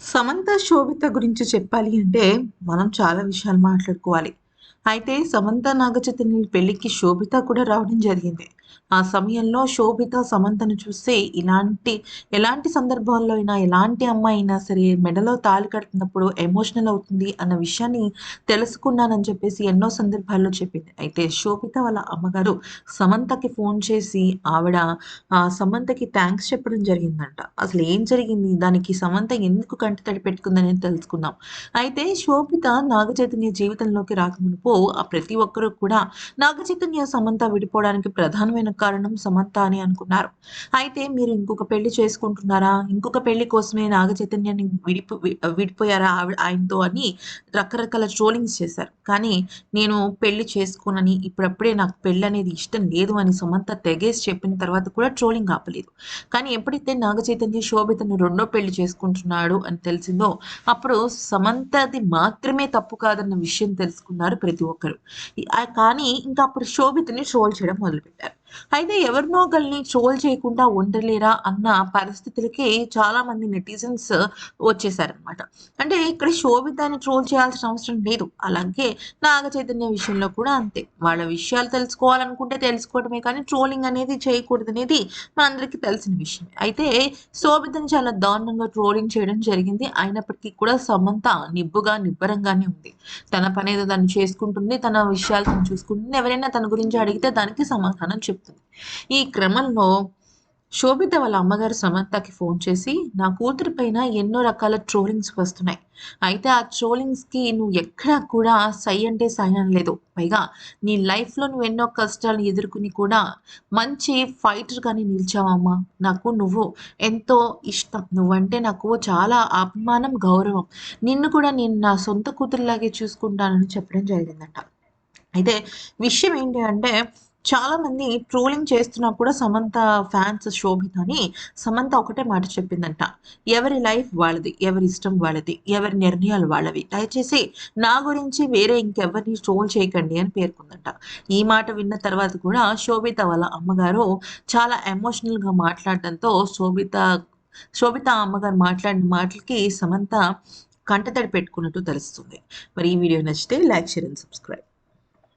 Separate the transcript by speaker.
Speaker 1: సమంత శోభిత గురించి చెప్పాలి అంటే మనం చాలా విషయాలు మాట్లాడుకోవాలి. అయితే సమంత నాగచైతన్య పెళ్ళికి శోభిత కూడా రావడం జరిగింది. ఆ సమయంలో శోభిత సమంతను చూస్తే ఇలాంటి ఎలాంటి సందర్భాల్లో అయినా ఎలాంటి అమ్మాయి అయినా సరే మెడలో తాళి కడుతున్నప్పుడు ఎమోషనల్ అవుతుంది అన్న విషయాన్ని తెలుసుకున్నానని చెప్పేసి ఎన్నో సందర్భాల్లో చెప్పింది. అయితే శోభిత వాళ్ళ అమ్మగారు సమంతకి ఫోన్ చేసి ఆవిడ ఆ సమంతకి థ్యాంక్స్ చెప్పడం జరిగిందంట. అసలు ఏం జరిగింది? దానికి సమంత ఎందుకు కంటి తడి పెట్టుకుందని తెలుసుకుందాం. అయితే శోభిత నాగచైతన్య జీవితంలోకి రాకమునుపు ప్రతి ఒక్కరూ కూడా నాగచైతన్య సమంత విడిపోవడానికి ప్రధానమైన కారణం సమంత అని అనుకున్నారు. అయితే మీరు ఇంకొక పెళ్ళి చేసుకుంటున్నారా? ఇంకొక పెళ్ళి కోసమే నాగ చైతన్యాన్ని విడిపో విడిపోయారా ఆయనతో అని రకరకాల ట్రోలింగ్స్ చేశారు. కానీ నేను పెళ్ళి చేసుకోనని ఇప్పుడప్పుడే నాకు పెళ్ళి అనేది ఇష్టం లేదు అని సమంత తెగేసి చెప్పిన తర్వాత కూడా ట్రోలింగ్ ఆపలేదు. కానీ ఎప్పుడైతే నాగ చైతన్య శోభితను రెండో పెళ్ళి చేసుకుంటున్నాడు అని తెలిసిందో అప్పుడు సమంతది మాత్రమే తప్పు కాదన్న విషయం తెలుసుకున్నారు ప్రతి ఒక్కరు. కానీ ఇంకా అప్పుడు శోభితని ట్రోల్ చేయడం మొదలుపెట్టారు. అయితే ఎవరినో ఒకరిని ట్రోల్ చేయకుండా ఉండలేరా అన్న పరిస్థితులకి చాలా మంది నెటిజన్స్ వచ్చేసారనమాట అంటే ఇక్కడ శోభితాన్ని ట్రోల్ చేయాల్సిన అవసరం లేదు. అలాగే నాగ చైతన్య విషయంలో కూడా అంతే. వాళ్ళ విషయాలు తెలుసుకోవాలనుకుంటే తెలుసుకోవడమే కానీ ట్రోలింగ్ అనేది చేయకూడదు అనేది మనందరికీ తెలిసిన విషయం అయితే శోభితని చాలా దారుణంగా ట్రోలింగ్ చేయడం జరిగింది. అయినప్పటికీ కూడా సమంత నిబ్బుగా నిబ్బరంగానే ఉంది. తన పని ఏదో చేసుకుంటుంది తన విషయాలు తను చూసుకుంటుంది. ఎవరైనా తన గురించి అడిగితే దానికి సమాధానం చెప్తుంది ఈ క్రమంలో శోభిత వాళ్ళ అమ్మగారు సమంతకి ఫోన్ చేసి నా కూతురు పైన ఎన్నో రకాల ట్రోలింగ్స్ వస్తున్నాయి. అయితే ఆ ట్రోలింగ్స్కి నువ్వు ఎక్కడా కూడా సై అంటే సై అనలేదు. పైగా నీ లైఫ్లో నువ్వు ఎన్నో కష్టాలు ఎదుర్కొని కూడా మంచి ఫైటర్ కానీ నిలిచావమ్మా నాకు నువ్వు ఎంతో ఇష్టం. నువ్వంటే నాకు చాలా అభిమానం గౌరవం. నిన్ను కూడా నేను నా సొంత కూతురులాగే చూసుకుంటానని చెప్పడం జరిగిందంట. అయితే విషయం ఏంటి అంటే చాలామంది ట్రోలింగ్ చేస్తున్నా కూడా సమంత ఫ్యాన్స్ శోభితని సమంత ఒకటే మాట చెప్పిందంట. ఎవరి లైఫ్ వాళ్ళది ఎవరి ఇష్టం వాళ్ళది ఎవరి నిర్ణయాలు వాళ్ళవి. దయచేసి నా గురించి వేరే ఇంకెవరిని ట్రోల్ చేయకండి అని పేర్కొందంట. ఈ మాట విన్న తర్వాత కూడా శోభిత వాళ్ళ అమ్మగారు చాలా ఎమోషనల్గా మాట్లాడడంతో శోభిత శోభిత అమ్మగారు మాట్లాడిన మాటలకి సమంత కంటతడి పెట్టుకున్నట్టు తెలుస్తుంది. మరి ఈ వీడియో నచ్చితే లైక్ షేర్ అండ్ సబ్స్క్రైబ్.